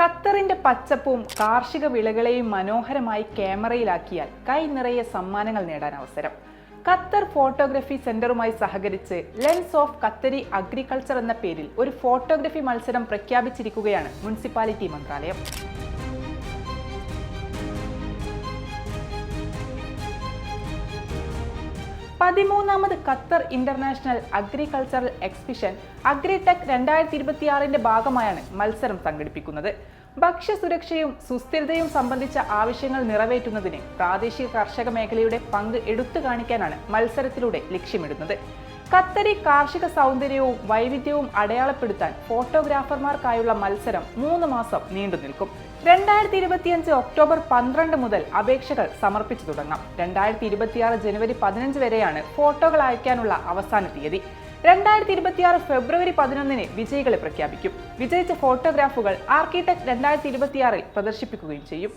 ഖത്തറിന്റെ പച്ചപ്പും കാർഷിക വിളകളെയും മനോഹരമായി ക്യാമറയിലാക്കിയാൽ കൈ നിറയെ സമ്മാനങ്ങൾ നേടാൻ അവസരം. ഖത്തർ ഫോട്ടോഗ്രഫി സെന്ററുമായി സഹകരിച്ച് ലെൻസ് ഓഫ് ഖത്തരി അഗ്രികൾച്ചർ എന്ന പേരിൽ ഒരു ഫോട്ടോഗ്രഫി മത്സരം പ്രഖ്യാപിച്ചിരിക്കുകയാണ് മുനിസിപ്പാലിറ്റി മന്ത്രാലയം. പതിമൂന്നാമത് Qatar international agricultural exhibition Agritech രണ്ടായിരത്തി ഇരുപത്തിയാറിന്റെ ഭാഗമായാണ് മത്സരം സംഘടിപ്പിക്കുന്നത്. ഭക്ഷ്യസുരക്ഷയും സുസ്ഥിരതയും സംബന്ധിച്ച ആവശ്യങ്ങൾ നിറവേറ്റുന്നതിന് പ്രാദേശിക കർഷക മേഖലയുടെ പങ്ക് എടുത്തു കാണിക്കാനാണ് മത്സരത്തിലൂടെ ലക്ഷ്യമിടുന്നത്. ഖത്തരി കാർഷിക സൗന്ദര്യവും വൈവിധ്യവും അടയാളപ്പെടുത്താൻ ഫോട്ടോഗ്രാഫർമാർക്കായുള്ള മത്സരം മൂന്ന് മാസം നീണ്ടു നിൽക്കും. രണ്ടായിരത്തി ഇരുപത്തിയഞ്ച് ഒക്ടോബർ പന്ത്രണ്ട് മുതൽ അപേക്ഷകൾ സമർപ്പിച്ചു തുടങ്ങാം. രണ്ടായിരത്തി ഇരുപത്തിയാറ് ജനുവരി പതിനഞ്ച് വരെയാണ് ഫോട്ടോകൾ അയക്കാനുള്ള അവസാന തീയതി. രണ്ടായിരത്തി ഇരുപത്തിയാറ് ഫെബ്രുവരി പതിനൊന്നിന് വിജയികളെ പ്രഖ്യാപിക്കും. വിജയിച്ച ഫോട്ടോഗ്രാഫുകൾ ആർക്കിടെക്ട് രണ്ടായിരത്തി ഇരുപത്തിയാറിൽ പ്രദർശിപ്പിക്കുകയും ചെയ്യും.